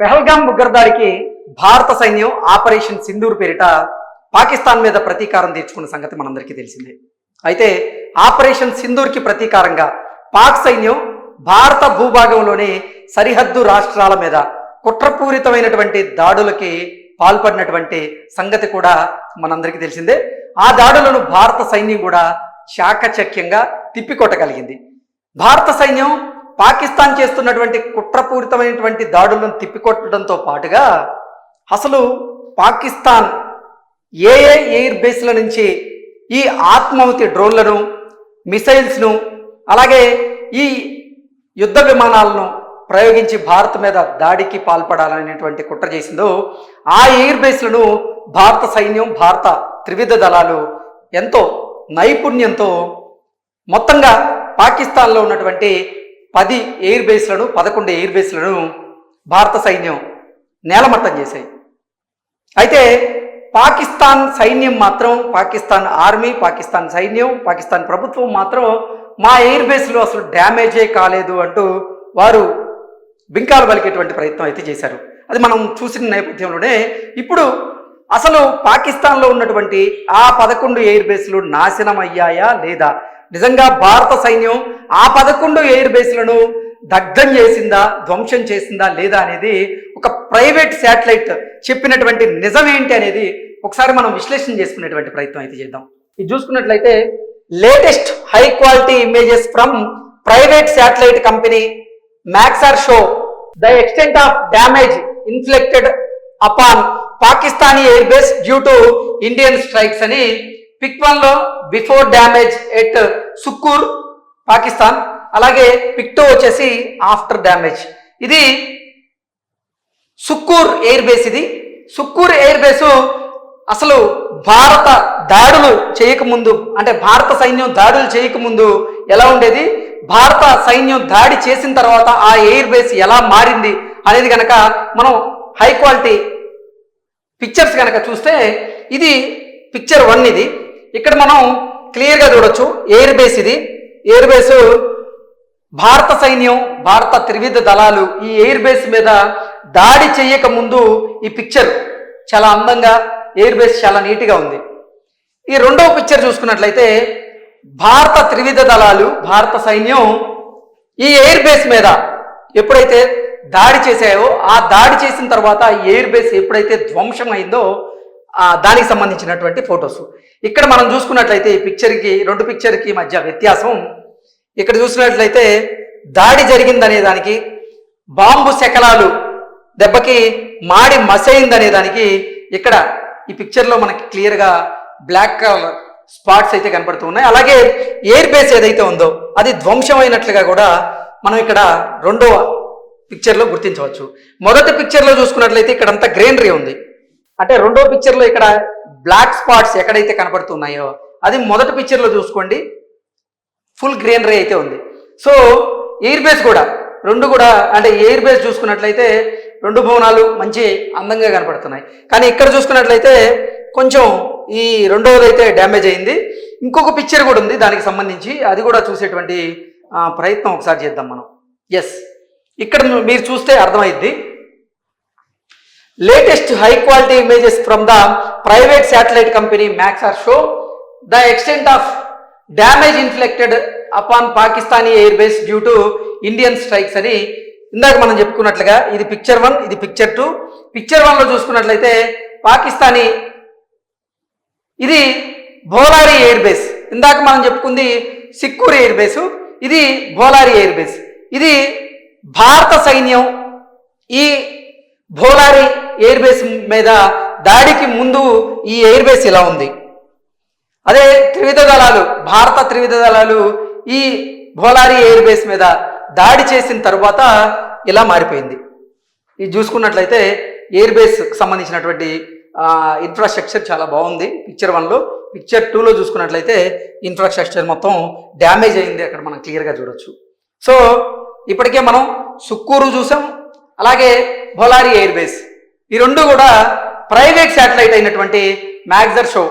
పెహల్గాం ఉగ్రదాడికి భారత సైన్యం ఆపరేషన్ సింధూర్ పేరిట పాకిస్తాన్ మీద ప్రతీకారం తీర్చుకున్న సంగతి మనందరికీ తెలిసిందే. అయితే ఆపరేషన్ సింధూర్కి ప్రతీకారంగా పాక్ సైన్యం భారత భూభాగంలోని సరిహద్దు రాష్ట్రాల మీద కుట్రపూరితమైనటువంటి దాడులకి పాల్పడినటువంటి సంగతి కూడా మనందరికీ తెలిసిందే. ఆ దాడులను భారత సైన్యం కూడా శాఖచక్యంగా తిప్పికొట్టగలిగింది. భారత సైన్యం పాకిస్తాన్ చేస్తున్నటువంటి కుట్రపూరితమైనటువంటి దాడులను తిప్పికొట్టడంతో పాటుగా అసలు పాకిస్తాన్ ఏ ఏ ఎయిర్ బేస్ల నుంచి ఈ ఆత్మాహుతి డ్రోన్లను మిసైల్స్ను అలాగే ఈ యుద్ధ విమానాలను ప్రయోగించి భారత్ మీద దాడికి పాల్పడాలనేటువంటి కుట్ర చేసిందో ఆ ఎయిర్ బేస్లను భారత సైన్యం భారత త్రివిధ దళాలు ఎంతో నైపుణ్యంతో మొత్తంగా పాకిస్తాన్లో ఉన్నటువంటి పది ఎయిర్ బేస్లను పదకొండు ఎయిర్ బేస్లను భారత సైన్యం నేలమట్టం చేశాయి. అయితే పాకిస్తాన్ సైన్యం మాత్రం పాకిస్తాన్ ఆర్మీ పాకిస్తాన్ సైన్యం పాకిస్తాన్ ప్రభుత్వం మాత్రం మా ఎయిర్ బేస్లో అసలు డ్యామేజే కాలేదు అంటూ వారు బింకాలు పలికేటువంటి ప్రయత్నం అయితే చేశారు. అది మనం చూసిన నేపథ్యంలోనే ఇప్పుడు అసలు పాకిస్తాన్లో ఉన్నటువంటి ఆ పదకొండు ఎయిర్ బేస్లు నాశనం అయ్యాయా లేదా? నిజంగా భారత సైన్యం ఆ పదకొండు ఎయిర్ బేస్లను దగ్ధం చేసిందా ధ్వంసం చేసిందా లేదా అనేది ఒక ప్రైవేట్ శాటిలైట్ చెప్పినటువంటి నిజం ఏంటి అనేది ఒకసారి మనం విశ్లేషణ చేసుకునేటువంటి ప్రయత్నం అయితే చేద్దాం. ఇది చూసుకున్నట్లయితే latest high quality images from private satellite company Maxar show the extent of damage inflicted upon Pakistani air base due to Indian strikes అని పిక్ వన్లో before damage at Sukkur Pakistan. అలాగే పిక్ టూ వచ్చేసి after damage. ఇది Sukkur air base ఇది. Sukkur air base అసలు భారత దాడులు చేయకముందు అంటే భారత సైన్యం దాడులు చేయకముందు ఎలా ఉండేది? భారత సైన్యం దాడి చేసిన తర్వాత ఆ ఎయిర్ బేస్ ఎలా మారింది అనేది కనుక మనం హై క్వాలిటీ పిక్చర్స్ కనుక చూస్తే ఇది పిక్చర్ వన్ ఇది. ఇక్కడ మనం క్లియర్గా చూడొచ్చు ఎయిర్ బేస్ ఇది. ఎయిర్ బేసు భారత సైన్యం భారత త్రివిధ దళాలు ఈ ఎయిర్ బేస్ మీద దాడి చేయక ముందు ఈ పిక్చర్ చాలా అందంగా ఎయిర్ బేస్ చాలా నీట్గా ఉంది. ఈ రెండవ పిక్చర్ చూసుకున్నట్లయితే భారత త్రివిధ దళాలు భారత సైన్యం ఈ ఎయిర్ బేస్ మీద ఎప్పుడైతే దాడి చేశాయో ఆ దాడి చేసిన తర్వాత ఎయిర్ బేస్ ఎప్పుడైతే ధ్వంసం అయిందో ఆ దానికి సంబంధించినటువంటి ఫొటోస్ ఇక్కడ మనం చూసుకున్నట్లయితే ఈ పిక్చర్కి రెండు పిక్చర్కి మధ్య వ్యత్యాసం. ఇక్కడ చూసినట్లయితే దాడి జరిగిందనే దానికి బాంబు శకలాలు దెబ్బకి మాడి మసైందనే దానికి ఇక్కడ ఈ పిక్చర్లో మనకి క్లియర్గా బ్లాక్ కలర్ స్పాట్స్ అయితే కనపడుతూ ఉన్నాయి. అలాగే ఎయిర్ బేస్ ఏదైతే ఉందో అది ధ్వంసమైనట్లుగా కూడా మనం ఇక్కడ రెండవ పిక్చర్లో గుర్తించవచ్చు. మొదటి పిక్చర్లో చూసుకున్నట్లయితే ఇక్కడంతా గ్రీనరీ ఉంది. అంటే రెండో పిక్చర్లో ఇక్కడ బ్లాక్ స్పాట్స్ ఎక్కడైతే కనపడుతున్నాయో అది మొదటి పిక్చర్లో చూసుకోండి. ఫుల్ గ్రీనరీ అయితే ఉంది. సో ఎయిర్ బేస్ కూడా రెండు కూడా అంటే ఎయిర్ బేస్ చూసుకున్నట్లయితే రెండు భవనాలు మంచి అందంగా కనపడుతున్నాయి. కానీ ఇక్కడ చూసుకున్నట్లయితే కొంచెం ఈ రెండవది అయితే డ్యామేజ్ అయింది. ఇంకొక పిక్చర్ కూడా ఉంది దానికి సంబంధించి. అది కూడా చూసేటువంటి ప్రయత్నం ఒకసారి చేద్దాం మనం. ఎస్ ఇక్కడ మీరు చూస్తే అర్థమైద్ది. Latest high quality images from the private satellite company Maxar show the extent of damage inflicted upon Pakistani air base due to Indian strikes అని ఇందాక మనం చెప్పుకున్నట్లుగా ఇది పిక్చర్ వన్ ఇది పిక్చర్ టూ పిక్చర్ వన్లో చూసుకున్నట్లయితే పాకిస్తానీ ఇది బోలారి ఎయిర్ బేస్ ఇందాక మనం చెప్పుకుంది సిక్కూర్ ఎయిర్ బేసు ఇది బోలారి ఎయిర్ బేస్ ఇది భారత సైన్యం ఈ భోలారి ఎయిర్ బేస్ మీద దాడికి ముందు ఈ ఎయిర్ బేస్ ఇలా ఉంది. అదే త్రివిధ దళాలు భారత త్రివిధ దళాలు ఈ భోలారి ఎయిర్ బేస్ మీద దాడి చేసిన తర్వాత ఇలా మారిపోయింది. ఇది చూసుకున్నట్లయితే ఎయిర్ బేస్కి సంబంధించినటువంటి ఇన్ఫ్రాస్ట్రక్చర్ చాలా బాగుంది. పిక్చర్ వన్లో పిక్చర్ టూలో చూసుకున్నట్లయితే ఇన్ఫ్రాస్ట్రక్చర్ మొత్తం డ్యామేజ్ అయింది అక్కడ మనం క్లియర్గా చూడొచ్చు. సో ఇప్పటికే మనం సుక్కూరు చూసాం. అలాగే భోలారి ఎయిర్ బేస్ ఈ రెండు కూడా ప్రైవేట్ శాటిలైట్ అయినటువంటి మ్యాగ్జర్ షో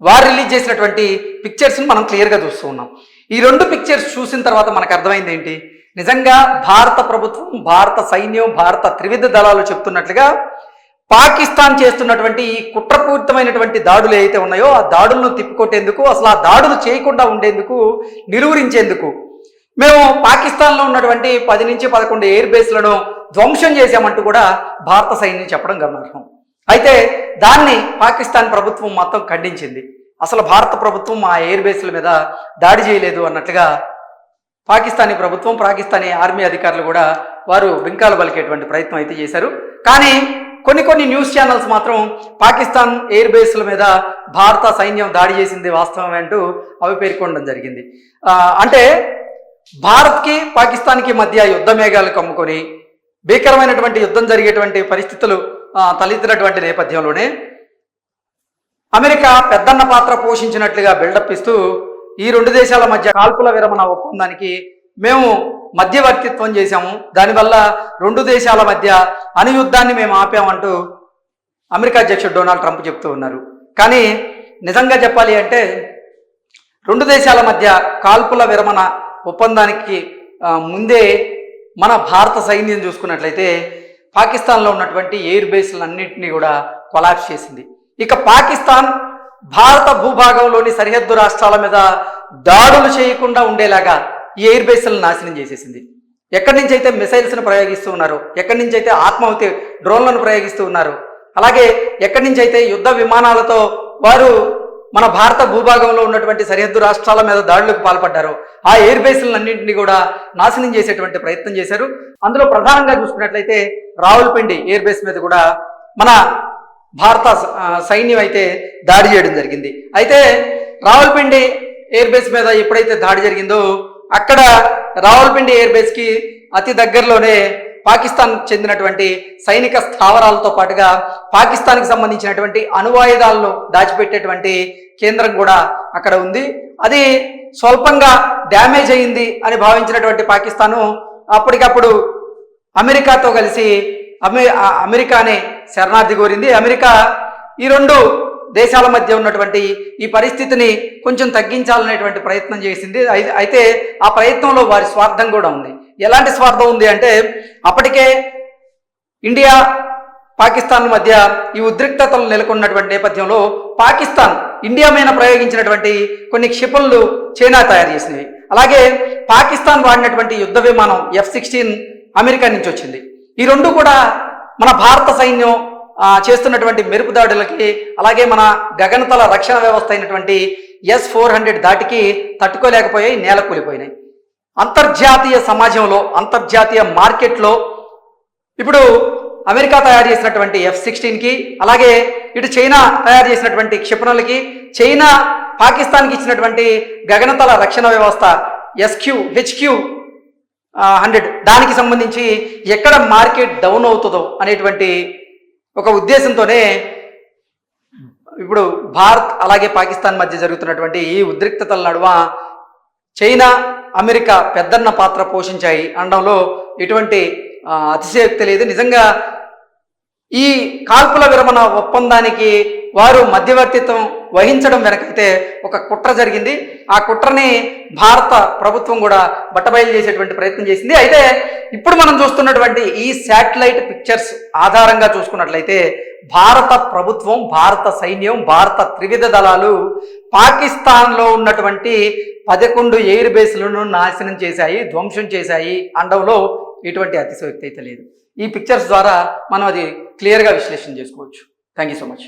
వారు రిలీజ్ చేసినటువంటి పిక్చర్స్ని మనం క్లియర్గా చూస్తూ ఉన్నాం. ఈ రెండు పిక్చర్స్ చూసిన తర్వాత మనకు అర్థమైంది ఏంటి? నిజంగా భారత ప్రభుత్వం భారత సైన్యం భారత త్రివిధ దళాలు చెప్తున్నట్లుగా పాకిస్తాన్ చేస్తున్నటువంటి ఈ కుట్రపూరితమైనటువంటి దాడులు ఏవైతే ఉన్నాయో ఆ దాడులను తిప్పికొట్టేందుకు అసలు ఆ దాడులు చేయకుండా ఉండేందుకు నిలువరించేందుకు మేము పాకిస్తాన్లో ఉన్నటువంటి పది నుంచి పదకొండు ఎయిర్ బేస్లను ధ్వంసం చేశామంటూ కూడా భారత సైన్యం చెప్పడం గమనార్హం. అయితే దాన్ని పాకిస్తాన్ ప్రభుత్వం మొత్తం ఖండించింది. అసలు భారత ప్రభుత్వం మా ఎయిర్ బేస్ల మీద దాడి చేయలేదు అన్నట్లుగా పాకిస్తానీ ప్రభుత్వం పాకిస్తానీ ఆర్మీ అధికారులు కూడా వారు వింకాలు పలికేటువంటి ప్రయత్నం అయితే చేశారు. కానీ కొన్ని కొన్ని న్యూస్ ఛానల్స్ మాత్రం పాకిస్తాన్ ఎయిర్ బేస్ల మీద భారత సైన్యం దాడి చేసింది వాస్తవం అంటూ అవి పేర్కొనడం జరిగింది. అంటే భారత్కి పాకిస్తాన్కి మధ్య యుద్ధ మేఘాలు కమ్ముకొని భీకరమైనటువంటి యుద్ధం జరిగేటువంటి పరిస్థితులు తలెత్తినటువంటి నేపథ్యంలోనే అమెరికా పెద్దన్న పాత్ర పోషించినట్లుగా బిల్డప్ ఇస్తూ ఈ రెండు దేశాల మధ్య కాల్పుల విరమణ ఒప్పందానికి మేము మధ్యవర్తిత్వం చేశాము. దానివల్ల రెండు దేశాల మధ్య అనుయుద్ధాన్ని మేము ఆపామంటూ అమెరికా అధ్యక్షుడు డొనాల్డ్ ట్రంప్ చెప్తూ ఉన్నారు. కానీ నిజంగా చెప్పాలి అంటే రెండు దేశాల మధ్య కాల్పుల విరమణ ఒప్పందానికి ముందే మన భారత సైన్యం చూసుకున్నట్లయితే పాకిస్తాన్లో ఉన్నటువంటి ఎయిర్ బేస్లన్నింటినీ కూడా కొలాప్స్ చేసింది. ఇక పాకిస్తాన్ భారత భూభాగంలోని సరిహద్దు రాష్ట్రాల మీద దాడులు చేయకుండా ఉండేలాగా ఈ ఎయిర్ బేస్లను నాశనం చేసేసింది. ఎక్కడి నుంచి అయితే మిసైల్స్ను ప్రయోగిస్తూ ఉన్నారు ఎక్కడి నుంచి అయితే ఆత్మహత్య డ్రోన్లను ప్రయోగిస్తూ ఉన్నారు అలాగే ఎక్కడి నుంచి అయితే యుద్ధ విమానాలతో వారు మన భారత భూభాగంలో ఉన్నటువంటి సరిహద్దు రాష్ట్రాల మీద దాడులకు పాల్పడ్డారు. ఆ ఎయిర్ బేస్లన్నింటినీ కూడా నాశనం చేసేటువంటి ప్రయత్నం చేశారు. అందులో ప్రధానంగా చూసుకున్నట్లయితే రావులపిండి ఎయిర్ బేస్ మీద కూడా మన భారత సైన్యం అయితే దాడి చేయడం జరిగింది. అయితే రావులపిండి ఎయిర్ బేస్ మీద ఎప్పుడైతే దాడి జరిగిందో అక్కడ రావులపిండి ఎయిర్ బేస్కి అతి దగ్గరలోనే పాకిస్తాన్ చెందినటువంటి సైనిక స్థావరాలతో పాటుగా పాకిస్తాన్కి సంబంధించినటువంటి అణువాయుధాలను దాచిపెట్టేటువంటి కేంద్రం కూడా అక్కడ ఉంది. అది స్వల్పంగా డ్యామేజ్ అయింది అని భావించినటువంటి పాకిస్తాను అప్పటికప్పుడు అమెరికాతో కలిసి అమె అమెరికానే శరణార్థి కోరింది. అమెరికా ఈ రెండు దేశాల మధ్య ఉన్నటువంటి ఈ పరిస్థితిని కొంచెం తగ్గించాలనేటువంటి ప్రయత్నం చేసింది. అయితే ఆ ప్రయత్నంలో వారి స్వార్థం కూడా ఉంది. ఎలాంటి స్వార్థం ఉంది అంటే అప్పటికే ఇండియా పాకిస్తాన్ మధ్య ఈ ఉద్రిక్తతలు నెలకొన్నటువంటి నేపథ్యంలో పాకిస్తాన్ ఇండియా మీద ప్రయోగించినటువంటి కొన్ని క్షిపణులు చైనా తయారు చేసినవి. అలాగే పాకిస్తాన్ వాడినటువంటి యుద్ధ విమానం ఎఫ్ సిక్స్టీన్ అమెరికా నుంచి వచ్చింది. ఈ రెండు కూడా మన భారత సైన్యం చేస్తున్నటువంటి మెరుపు దాడులకి అలాగే మన గగనతల రక్షణ వ్యవస్థ అయినటువంటి ఎస్ ఫోర్ హండ్రెడ్ దాటికి తట్టుకోలేకపోయాయి నేల కూలిపోయినాయి. అంతర్జాతీయ సమాజంలో అంతర్జాతీయ మార్కెట్లో ఇప్పుడు అమెరికా తయారు చేసినటువంటి ఎఫ్ సిక్స్టీన్కి అలాగే ఇటు చైనా తయారు చేసినటువంటి క్షిపణులకి చైనా పాకిస్తాన్కి ఇచ్చినటువంటి గగనతల రక్షణ వ్యవస్థ ఎస్క్యూ హెచ్క్యూ హండ్రెడ్ దానికి సంబంధించి ఎక్కడ మార్కెట్ డౌన్ అవుతుందో అనేటువంటి ఒక ఉద్దేశంతోనే ఇప్పుడు భారత్ అలాగే పాకిస్తాన్ మధ్య జరుగుతున్నటువంటి ఈ ఉద్రిక్తతల నడువ చైనా అమెరికా పెద్దన్న పాత్ర పోషించాయి అనడంలో ఎటువంటి అతిశయోక్తి లేదు. నిజంగా ఈ కాల్పుల విరమణ ఒప్పందానికి వారు మధ్యవర్తిత్వం వహించడం వెనకైతే ఒక కుట్ర జరిగింది. ఆ కుట్రని భారత ప్రభుత్వం కూడా బట్టబయలు చేసేటువంటి ప్రయత్నం చేసింది. అయితే ఇప్పుడు మనం చూస్తున్నటువంటి ఈ శాటిలైట్ పిక్చర్స్ ఆధారంగా చూసుకున్నట్లయితే భారత ప్రభుత్వం భారత సైన్యం భారత త్రివిధ దళాలు పాకిస్తాన్లో ఉన్నటువంటి పదకొండు ఎయిర్ బేస్లను నాశనం చేశాయి ధ్వంసం చేశాయి అండంలో ఎటువంటి అతిశయోక్తి అయితే లేదు. ఈ పిక్చర్స్ ద్వారా మనం అది క్లియర్గా విశ్లేషణ చేసుకోవచ్చు. Thank you so much.